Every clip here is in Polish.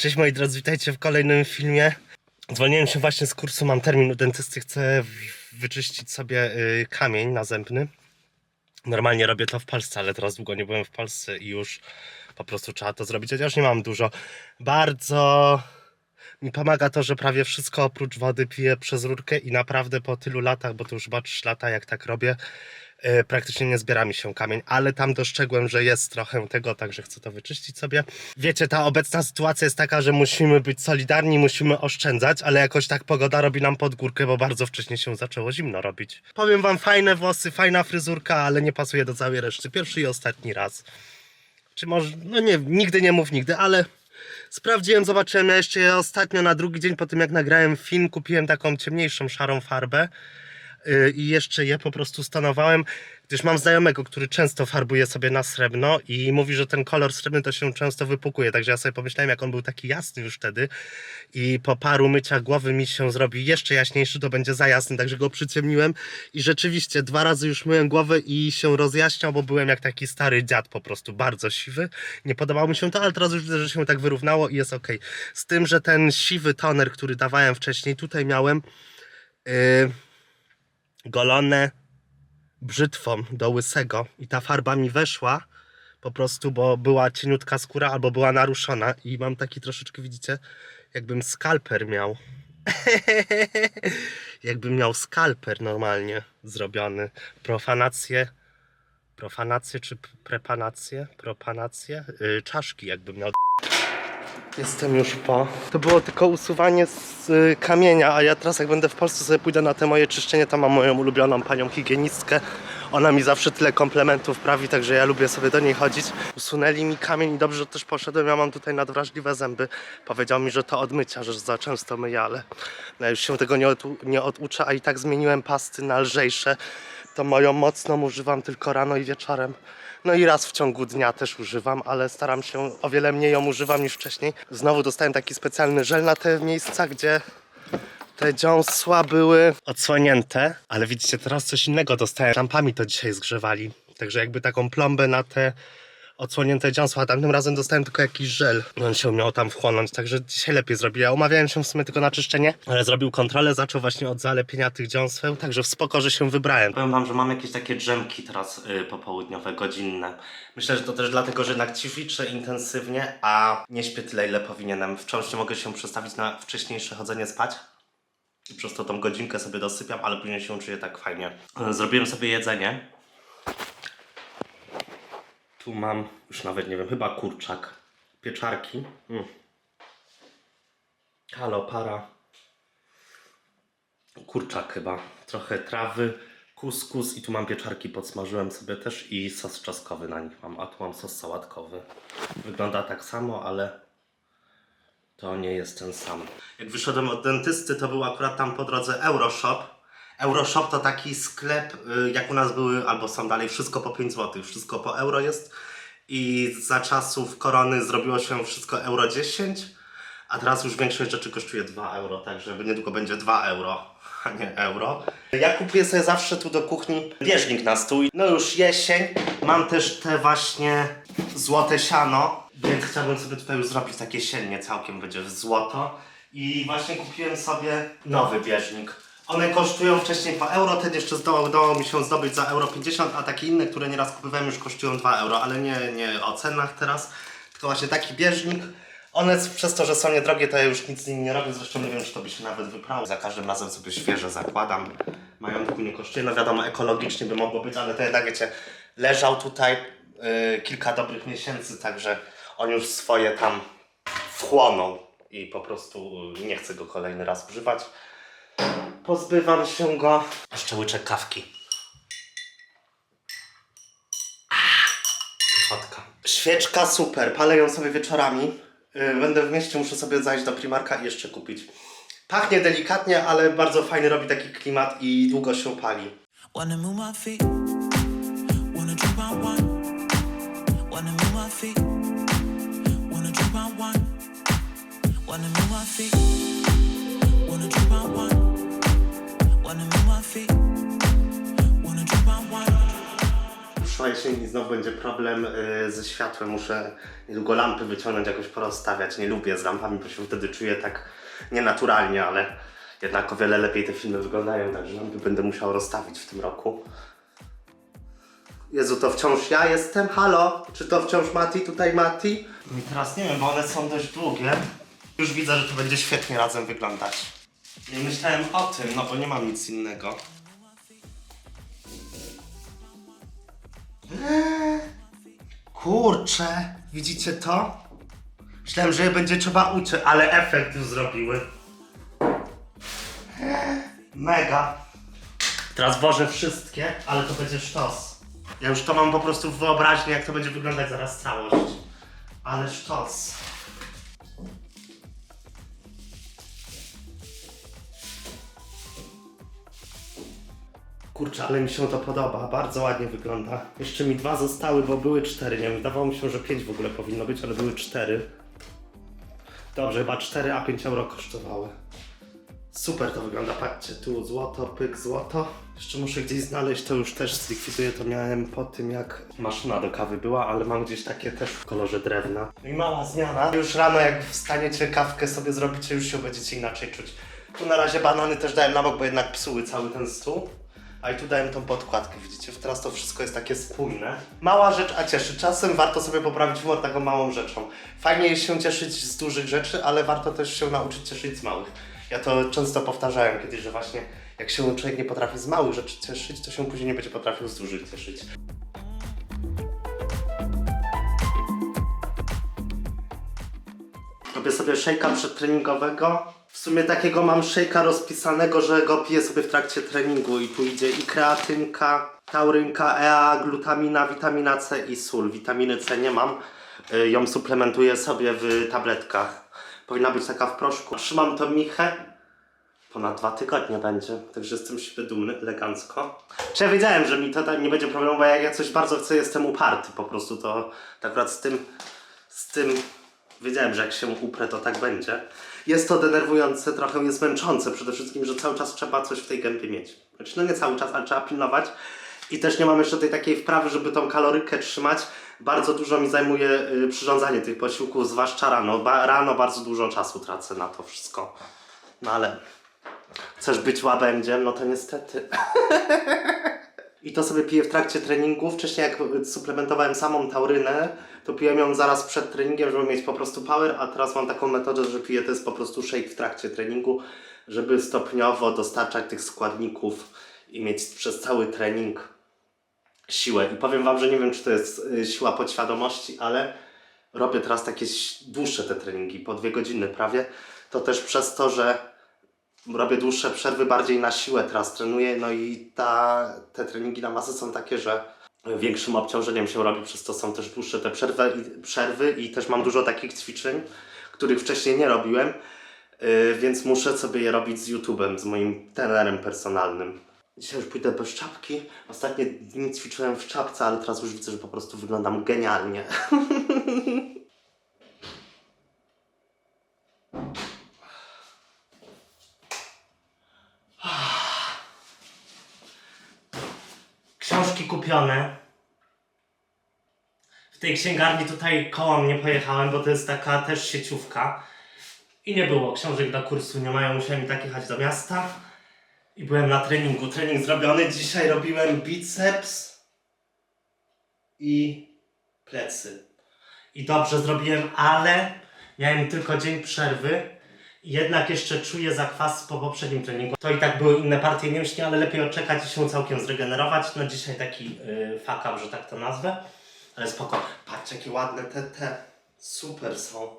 Cześć moi drodzy, witajcie w kolejnym filmie. Zwolniłem się właśnie z kursu, mam termin u dentysty, chcę wyczyścić sobie y, kamień nazębny. Normalnie robię to w Polsce, ale teraz długo nie byłem w Polsce i już po prostu trzeba to zrobić, chociaż nie mam dużo. Bardzo mi pomaga to, że prawie wszystko oprócz wody piję przez rurkę i naprawdę po tylu latach, bo to już chyba 3 lata jak tak robię, praktycznie nie zbiera mi się kamień, ale tam dostrzegłem, że jest trochę tego, także chcę to wyczyścić sobie. Wiecie, ta obecna sytuacja jest taka, że musimy być solidarni, musimy oszczędzać, ale jakoś tak pogoda robi nam pod górkę, bo bardzo wcześnie się zaczęło zimno robić. Powiem wam, fajne włosy, fajna fryzurka, ale nie pasuje do całej reszty. Pierwszy i ostatni raz. Czy może, no nie, nigdy nie mów nigdy, ale sprawdziłem, zobaczyłem, ja jeszcze ostatnio na drugi dzień po tym jak nagrałem film kupiłem taką ciemniejszą szarą farbę i jeszcze je po prostu stonowałem, gdyż mam znajomego, który często farbuje sobie na srebrno i mówi, że ten kolor srebrny to się często wypukuje, także ja sobie pomyślałem, jak on był taki jasny już wtedy i po paru myciach głowy mi się zrobi jeszcze jaśniejszy, to będzie za jasny, także go przyciemniłem i rzeczywiście dwa razy już myłem głowę i się rozjaśniał, bo byłem jak taki stary dziad po prostu, bardzo siwy. Nie podobało mi się to, ale teraz już widzę, że się tak wyrównało i jest ok. Z tym, że ten siwy toner, który dawałem wcześniej, tutaj miałem yy, golone brzytwą do łysego i ta farba mi weszła po prostu, bo była cieniutka skóra albo była naruszona i mam taki troszeczkę, widzicie, jakbym skalper miał. jakbym miał skalper normalnie zrobiony. Profanację, profanację czy prepanację? Propanację? Yy, czaszki jakbym miał. Jestem już po. To było tylko usuwanie z y, kamienia, a ja teraz jak będę w Polsce sobie pójdę na te moje czyszczenie, tam mam moją ulubioną panią higienistkę. Ona mi zawsze tyle komplementów prawi, także ja lubię sobie do niej chodzić. Usunęli mi kamień i dobrze, że też poszedłem. Ja mam tutaj nadwrażliwe zęby. Powiedział mi, że to od mycia, że za często myję, ale no, już się tego nie, odu- nie oduczę, a i tak zmieniłem pasty na lżejsze. To moją mocną używam tylko rano i wieczorem. No i raz w ciągu dnia też używam, ale staram się, o wiele mniej ją używam niż wcześniej. Znowu dostałem taki specjalny żel na te miejsca, gdzie te dziąsła były odsłonięte, ale widzicie, teraz coś innego dostałem. Lampami to dzisiaj zgrzewali, także jakby taką plombę na te odsłonięte dziąsła, a tamtym razem dostałem tylko jakiś żel. On się miał tam wchłonąć, także dzisiaj lepiej zrobił. Ja umawiałem się w sumie tylko na czyszczenie, ale zrobił kontrolę, zaczął właśnie od zalepienia tych dziąseł, także w spoko, że się wybrałem. Powiem wam, że mam jakieś takie drzemki teraz y, popołudniowe, godzinne. Myślę, że to też dlatego, że jednak ćwiczę intensywnie, a nie śpię tyle, ile powinienem. Wciąż nie mogę się przestawić na wcześniejsze chodzenie spać. I przez to tą godzinkę sobie dosypiam, ale później się czuję tak fajnie. Y, Zrobiłem sobie jedzenie. Tu mam, już nawet nie wiem, chyba kurczak. Pieczarki. Mm. Halo, para. Kurczak chyba. Trochę trawy, kuskus i tu mam pieczarki, podsmażyłem sobie też i sos czaskowy na nich mam, a tu mam sos sałatkowy. Wygląda tak samo, ale to nie jest ten sam. Jak wyszedłem od dentysty, to był akurat tam po drodze Euroshop. Euroshop to taki sklep, y, jak u nas były, albo są dalej, wszystko po 5 zł, wszystko po euro jest. I za czasów korony zrobiło się wszystko euro 10, a teraz już większość rzeczy kosztuje 2 euro, także niedługo będzie 2 euro, a nie euro. Ja kupuję sobie zawsze tu do kuchni bieżnik na stół. No już jesień, mam też te właśnie złote siano, więc chciałbym sobie tutaj już zrobić takie siennie całkiem będzie w złoto. I właśnie kupiłem sobie nowy bieżnik. One kosztują wcześniej 2 euro, ten jeszcze zdołał, udało mi się zdobyć za euro 50, a takie inne, które nieraz kupowałem już kosztują 2 euro, ale nie, nie o cenach teraz, tylko właśnie taki bieżnik. One przez to, że są niedrogie, to ja już nic z nimi nie robię, zresztą nie wiem, czy to by się nawet wyprało. Za każdym razem sobie świeże zakładam. Majątku nie kosztuje, no wiadomo, ekologicznie by mogło być, ale to jednak wiecie, leżał tutaj yy, kilka dobrych miesięcy, także on już swoje tam wchłonął i po prostu yy, nie chcę go kolejny raz używać. Pozbywam się go. Jeszcze łyczek kawki. Pychotka. Świeczka super, palę ją sobie wieczorami. Yy, Będę w mieście, muszę sobie zajść do Primarka i jeszcze kupić. Pachnie delikatnie, ale bardzo fajny, robi taki klimat i długo się pali. Wanna move my feet, wanna drink my wine. Wanna move my feet, wanna drink my wine. Wanna move my feet, wanna drink my wine. Wanna move my feet, wanna drink my wine. Już przyszła jesień i znowu będzie problem y, ze światłem. Muszę niedługo lampy wyciągnąć, jakoś porozstawiać. Nie lubię z lampami, bo się wtedy czuję tak nienaturalnie, ale jednak o wiele lepiej te filmy wyglądają, także lampy będę musiał rozstawić w tym roku. Jezu, to wciąż ja jestem? Halo? Czy to wciąż Mati? Tutaj Mati? I teraz nie wiem, bo one są dość długie. Już widzę, że to będzie świetnie razem wyglądać. Nie myślałem o tym, no bo nie mam nic innego. Kurczę, widzicie to? Myślałem, że je będzie trzeba uciąć, ale efekt już zrobiły. Mega. Teraz włożę wszystkie, ale to będzie sztos. Ja już to mam po prostu w wyobraźni, jak to będzie wyglądać zaraz całość. Ale sztos. Kurczę, ale mi się to podoba, bardzo ładnie wygląda. Jeszcze mi dwa zostały, bo były cztery. Nie wiem, wydawało mi się, że pięć w ogóle powinno być, ale były cztery. Dobrze, chyba 4 a 5 euro kosztowały. Super to wygląda, patrzcie, tu złoto, pyk, złoto. Jeszcze muszę gdzieś znaleźć, to już też zlikwiduję, to miałem po tym jak maszyna do kawy była, ale mam gdzieś takie też w kolorze drewna. No i mała zmiana. Już rano jak wstaniecie kawkę sobie zrobicie, już się będziecie inaczej czuć. Tu na razie banany też dałem na bok, bo jednak psuły cały ten stół. A i tu dałem tą podkładkę, widzicie? Teraz to wszystko jest takie spójne. Mała rzecz, a cieszy. Czasem warto sobie poprawić humor taką małą rzeczą. Fajnie jest się cieszyć z dużych rzeczy, ale warto też się nauczyć cieszyć z małych. Ja to często powtarzałem kiedyś, że właśnie jak się człowiek nie potrafi z małych rzeczy cieszyć, to się później nie będzie potrafił z dużych cieszyć. Robię sobie szejka przedtreningowego. Sumie takiego mam szejka rozpisanego, że go piję sobie w trakcie treningu i tu idzie i kreatynka, taurynka, EA, glutamina, witamina C i sól. Witaminy C nie mam, y, ją suplementuję sobie w tabletkach. Powinna być taka w proszku. Trzymam to michę, ponad dwa tygodnie będzie, także jestem siebie dumny, elegancko. Czy ja wiedziałem, że mi to nie będzie problemu, bo jak ja coś bardzo chcę, jestem uparty po prostu, to tak akurat z tym, z tym wiedziałem, że jak się uprę, to tak będzie. Jest to denerwujące, trochę jest męczące przede wszystkim, że cały czas trzeba coś w tej gębie mieć. Znaczy, no nie cały czas, ale trzeba pilnować. I też nie mam jeszcze tej takiej wprawy, żeby tą kalorykę trzymać. Bardzo dużo mi zajmuje y, przyrządzanie tych posiłków, zwłaszcza rano. Ba rano bardzo dużo czasu tracę na to wszystko. No ale chcesz być łabędziem, no to niestety. I to sobie piję w trakcie treningu. Wcześniej jak suplementowałem samą taurynę, to piłem ją zaraz przed treningiem, żeby mieć po prostu power, a teraz mam taką metodę, że piję to jest po prostu shake w trakcie treningu, żeby stopniowo dostarczać tych składników i mieć przez cały trening siłę. I powiem Wam, że nie wiem, czy to jest y, siła podświadomości, ale robię teraz takie dłuższe te treningi, po dwie godziny prawie. To też przez to, że robię dłuższe przerwy, bardziej na siłę teraz trenuję, no i ta, te treningi na masę są takie, że większym obciążeniem się robi, przez to są też dłuższe te przerwy i, przerwy i też mam dużo takich ćwiczeń, których wcześniej nie robiłem, yy, więc muszę sobie je robić z YouTube'em, z moim trenerem personalnym. Dzisiaj już pójdę bez czapki. Ostatnie dni ćwiczyłem w czapce, ale teraz już widzę, że po prostu wyglądam genialnie. Książki kupione. W tej księgarni tutaj koło mnie pojechałem, bo to jest taka też sieciówka. I nie było książek do kursu, nie mają, musiałem tak jechać do miasta. I byłem na treningu. Trening zrobiony. Dzisiaj robiłem biceps i plecy. I dobrze zrobiłem, ale miałem tylko dzień przerwy. Jednak jeszcze czuję zakwas po poprzednim treningu. To i tak były inne partie mięśni, ale lepiej odczekać i się całkiem zregenerować. No dzisiaj taki yy, fuck up, że tak to nazwę. Ale spoko. Patrz, jakie ładne te, te. Super są.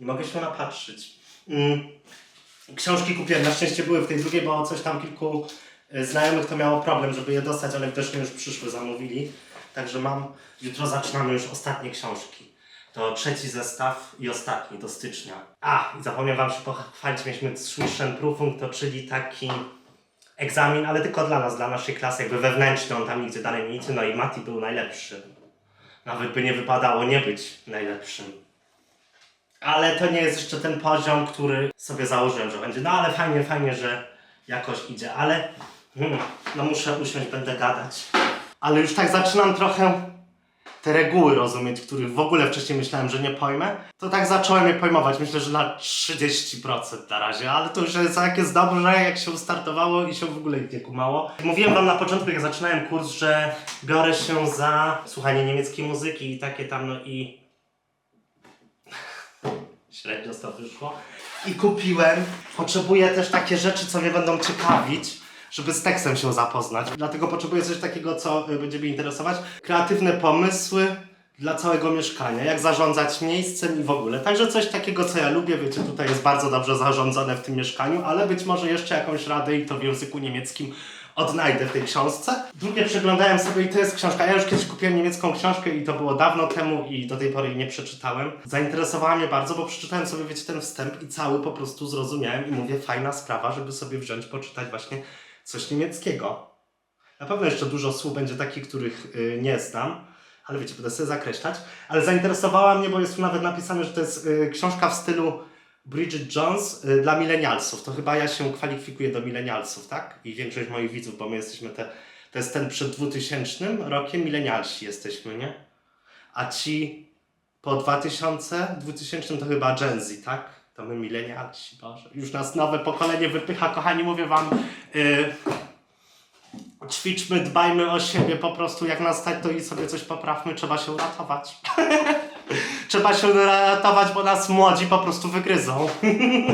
Nie mogę się napatrzyć. Mm. Książki kupiłem, na szczęście były w tej drugiej, bo coś tam kilku y, znajomych to miało problem, żeby je dostać, ale widocznie już przyszły, zamówili. Także mam, jutro zaczynamy już ostatnie książki. To trzeci zestaw i ostatni do stycznia. A, i zapomniałem Wam się pochwalić, mieliśmy Zwischenprüfung, to czyli taki egzamin, ale tylko dla nas, dla naszej klasy, jakby wewnętrzny, on tam nigdzie dalej nie idzie, no i Mati był najlepszy. Nawet by nie wypadało nie być najlepszym. Ale to nie jest jeszcze ten poziom, który sobie założyłem, że będzie. No ale fajnie, fajnie, że jakoś idzie, ale hmm, no muszę usiąść, będę gadać. ale już tak zaczynam trochę te reguły rozumieć, których w ogóle wcześniej myślałem, że nie pojmę, to tak zacząłem je pojmować. Myślę, że na 30% na razie, ale to już jest, jak jest dobrze, jak się ustartowało i się w ogóle nie kumało. Mówiłem wam na początku, jak zaczynałem kurs, że biorę się za słuchanie niemieckiej muzyki i takie tam, no i średnio to wyszło. I kupiłem. Potrzebuję też takie rzeczy, co mnie będą ciekawić, żeby z tekstem się zapoznać. Dlatego potrzebuję coś takiego, co y, będzie mnie interesować. Kreatywne pomysły dla całego mieszkania, jak zarządzać miejscem i w ogóle. Także coś takiego, co ja lubię, wiecie, tutaj jest bardzo dobrze zarządzane w tym mieszkaniu, ale być może jeszcze jakąś radę i to w języku niemieckim odnajdę w tej książce. Drugie przeglądałem sobie i to jest książka. Ja już kiedyś kupiłem niemiecką książkę i to było dawno temu i do tej pory jej nie przeczytałem. Zainteresowała mnie bardzo, bo przeczytałem sobie, wiecie, ten wstęp i cały po prostu zrozumiałem i mówię, fajna sprawa, żeby sobie wziąć, poczytać właśnie coś niemieckiego. Na pewno jeszcze dużo słów będzie takich, których y, nie znam, ale wiecie, będę sobie zakreślać. Ale zainteresowała mnie, bo jest tu nawet napisane, że to jest y, książka w stylu Bridget Jones y, dla milenialsów. To chyba ja się kwalifikuję do milenialsów, tak? I większość moich widzów, bo my jesteśmy te, to jest ten przed 2000 rokiem, milenialsi jesteśmy, nie? A ci po 2000, 2000 to chyba Gen Z, tak? To my milenialsi, Boże. Już nas nowe pokolenie wypycha, kochani, mówię wam, y, ćwiczmy, dbajmy o siebie, po prostu jak nas stać, to i sobie coś poprawmy, trzeba się uratować. trzeba się uratować, bo nas młodzi po prostu wygryzą.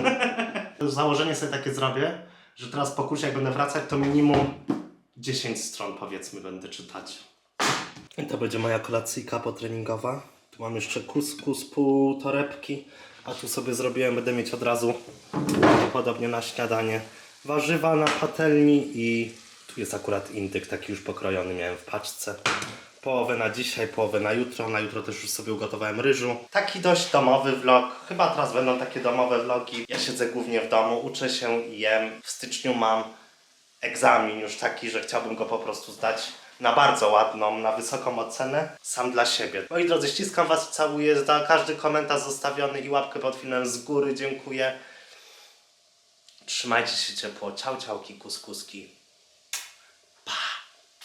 Założenie sobie takie zrobię, że teraz po kursie jak będę wracać, to minimum 10 stron powiedzmy będę czytać. I to będzie moja kolacyjka potreningowa. Tu mam jeszcze kuskus, pół torebki, a tu sobie zrobiłem, będę mieć od razu prawdopodobnie na śniadanie warzywa na patelni i tu jest akurat indyk taki już pokrojony miałem w paczce. Połowę na dzisiaj, połowę na jutro. Na jutro też już sobie ugotowałem ryżu. Taki dość domowy vlog. Chyba teraz będą takie domowe vlogi. Ja siedzę głównie w domu, uczę się i jem. W styczniu mam egzamin już taki, że chciałbym go po prostu zdać na bardzo ładną, na wysoką ocenę, sam dla siebie. Moi drodzy, ściskam Was całuję za każdy komentarz zostawiony i łapkę pod filmem z góry. Dziękuję. Trzymajcie się ciepło. Ciao, ciałki, kuskuski.